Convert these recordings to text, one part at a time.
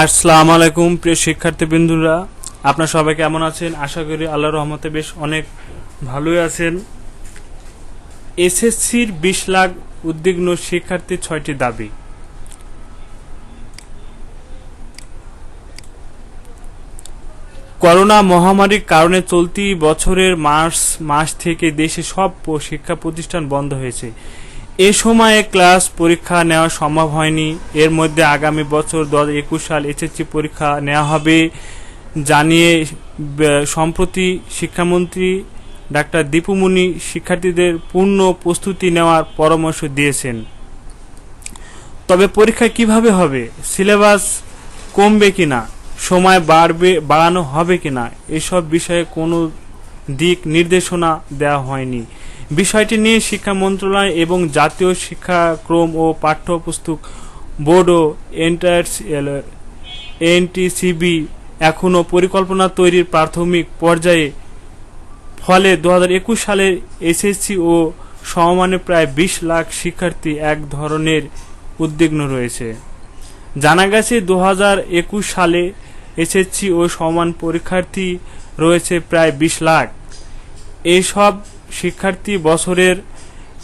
আসসালামু আলাইকুম, প্রিয় শিক্ষার্থী বিন্দুরা আপনার সবাই কেমন আছেন? আশা করি আল্লাহর রহমতে বেশ অনেক ভালোই আছেন। এসএসসির বিশ লাখ উদ্বিগ্ন শিক্ষার্থীর ছয়টি দাবি। করোনা মহামারীর কারণে চলতি বছরের মার্চ মাস থেকে দেশে সব শিক্ষা প্রতিষ্ঠান বন্ধ হয়েছে। এ সময়ে ক্লাস পরীক্ষা নেওয়া সম্ভব হয়নি। এর মধ্যে আগামী বছর দু একুশ সাল এসএসসি পরীক্ষা নেওয়া হবে জানিয়ে সম্প্রতি শিক্ষামন্ত্রী ডাক্তার দীপুমণি শিক্ষার্থীদের পূর্ণ প্রস্তুতি নেওয়ার পরামর্শ দিয়েছেন। তবে পরীক্ষা কীভাবে হবে? সিলেবাস কমবে কিনা? সময় বাড়বে, বাড়ানো হবে কিনা? এসব বিষয়ে কোনো দিক নির্দেশনা দেওয়া হয়নি। বিষয়টি নিয়ে শিক্ষা মন্ত্রণালয় এবং জাতীয় শিক্ষাক্রম ও পাঠ্যপুস্তক বোর্ড ও এনটিসিবি এখনও পরিকল্পনা তৈরির প্রাথমিক পর্যায়ে। ফলে দু সালের এসএসসি ও সমমানে প্রায় বিশ লাখ শিক্ষার্থী এক ধরনের উদ্বিগ্ন রয়েছে। জানা গেছে দু হাজার একুশ সালে এসএসসি ও সমান পরীক্ষার্থী রয়েছে প্রায় বিশ লাখ। এইসব শিক্ষার্থী বছরের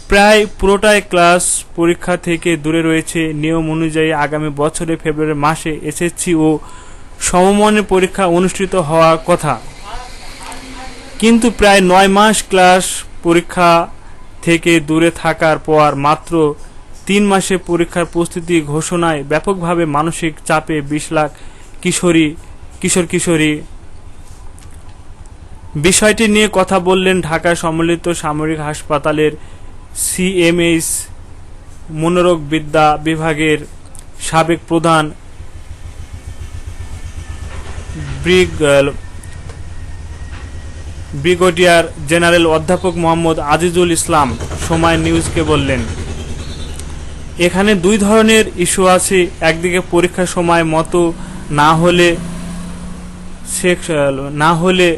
প্রায় পুরোটাই ক্লাস পরীক্ষা থেকে দূরে রয়েছে। নিয়ম অনুযায়ী আগামী বছরের ফেব্রুয়ারি মাসে এসএসসি ও সমমানের পরীক্ষা অনুষ্ঠিত হওয়ার কথা। কিন্তু প্রায় নয় মাস ক্লাস পরীক্ষা থেকে দূরে থাকার পর মাত্র তিন মাসে পরীক্ষার প্রস্তুতি ঘোষণায় ব্যাপকভাবে মানসিক চাপে বিশ লাখ কিশোরী কিশোর কিশোরী বিষয়টি নিয়ে কথা বললেন ঢাকা সম্মিলিত সামরিক হাসপাতালের সিএমএইচ মনোরোগ বিদ্যা বিভাগের সাবেক প্রধান ব্রিগ ব্রিগেডিয়ার জেনারেল অধ্যাপক মোহাম্মদ আজিজুল ইসলাম সময় নিউজকে বললেন, এখানে দুই ধরনের ইস্যু আছে, একদিকে পরীক্ষার সময় মতো না হলে না হলে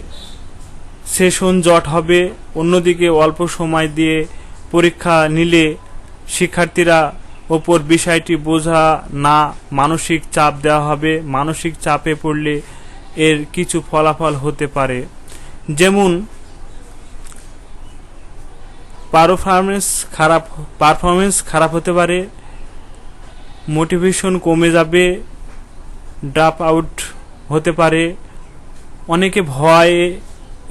সেশন জট হবে। অন্যদিকে অল্প সময় দিয়ে পরীক্ষা নিলে শিক্ষার্থীরা ওপর বিষয়টি বোঝা না মানসিক চাপ দেওয়া হবে। মানসিক চাপে পড়লে এর কিছু ফলাফল হতে পারে। যেমন পারফরমেন্স খারাপ পারফরমেন্স খারাপ হতে পারে, মোটিভেশন কমে যাবে ড্রপ আউট হতে পারে, অনেকে ভয়ে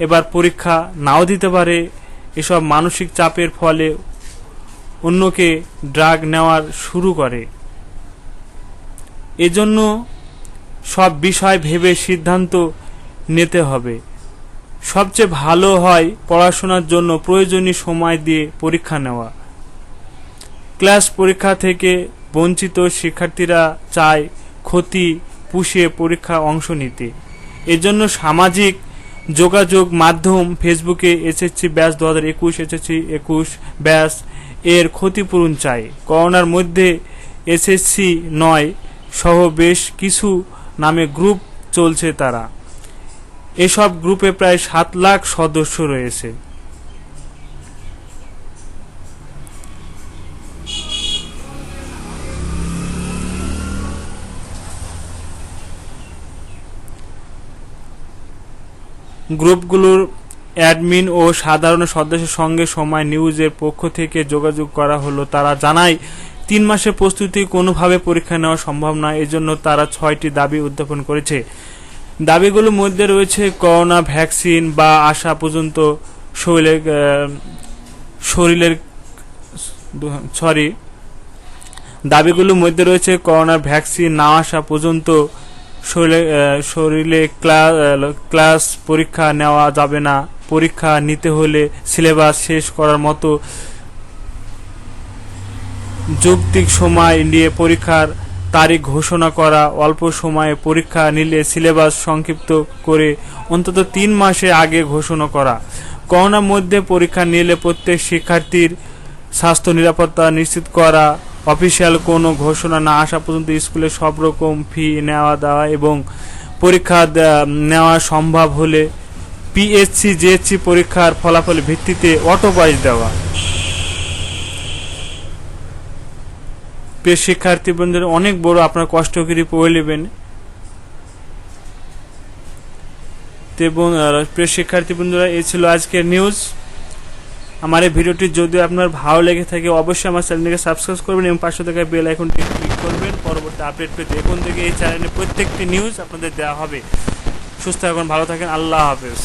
এবার পরীক্ষা নাও দিতে পারে। এসব মানসিক চাপের ফলে অন্যকে ড্রাগ নেওয়ার শুরু করে। এজন্য সব বিষয় ভেবে সিদ্ধান্ত নিতে হবে। সবচেয়ে ভালো হয় পড়াশোনার জন্য প্রয়োজনীয় সময় দিয়ে পরীক্ষা নেওয়া। ক্লাস পরীক্ষা থেকে বঞ্চিত শিক্ষার্থীরা চায় ক্ষতি পুষিয়ে পরীক্ষা অংশ নিতে। এজন্য সামাজিক যোগাযোগ মাধ্যম ফেসবুকে এসএসসি ব্যাস দু হাজার একুশ, এসএসসি একুশ ব্যাস এর ক্ষতিপূরণ চাই। করোনার মধ্যে এসএসসি নয় সহ বেশ কিছু নামে গ্রুপ চলছে তারা। এসব গ্রুপে প্রায় সাত লাখ সদস্য রয়েছে। গ্রুপগুলোর অ্যাডমিন ও সাধারণ সদস্যের সঙ্গে সময় নিউজের পক্ষ থেকে যোগাযোগ করা হলো। তারা জানায়, তিন মাসের প্রস্তুতি কোনোভাবে পরীক্ষা নেওয়া সম্ভব নয়, এজন্য তারা ছয়টি দাবি উত্থাপন করেছে। দাবিগুলোর মধ্যে রয়েছে করোনা ভ্যাকসিন বা আসা পর্যন্ত শরীরের শরীরের, সরি দাবিগুলোর মধ্যে রয়েছে করোনা ভ্যাকসিন না আসা পর্যন্ত শরীরে শরীরে ক্লাস পরীক্ষা নেওয়া যাবে না। পরীক্ষা নিতে হলে সিলেবাস শেষ করার মতো যৌক্তিক সময় নিয়ে পরীক্ষার তারিখ ঘোষণা করা, অল্প সময়ে পরীক্ষা নিলে সিলেবাস সংক্ষিপ্ত করে অন্তত তিন মাসে আগে ঘোষণা করা। করোনার মধ্যে পরীক্ষা নিলে প্রত্যেক শিক্ষার্থীর স্বাস্থ্য নিরাপত্তা নিশ্চিত করা অফিসিয়াল কোনো ঘোষণা না আসা পর্যন্ত স্কুলে সব রকম ফি নেওয়া দেওয়া এবং পরীক্ষা নেওয়া সম্ভব হলে পিএসসি, জিএসসি পরীক্ষার ফলাফল ভিত্তিতে অটো দেওয়া। শিক্ষার্থী বন্ধুদের অনেক বড় আপনার কষ্ট করে পড়ে নেবেন। প্রিয় শিক্ষার্থী বন্ধুরা এই ছিল আজকের নিউজ। আমার এই ভিডিওটি যদি আপনার ভালো লেগে থাকে, অবশ্যই আমার চ্যানেলটিকে সাবস্ক্রাইব করবেন এবং পাঁচশো থাকা বেল আইকনটি ক্লিক করবেন। পরবর্তী আপডেট পেতে এখন থেকে এই চ্যানেলে প্রত্যেকটি নিউজ আপনাদের দেওয়া হবে। সুস্থ থাকুন, ভালো থাকেন, আল্লাহ হাফেজ।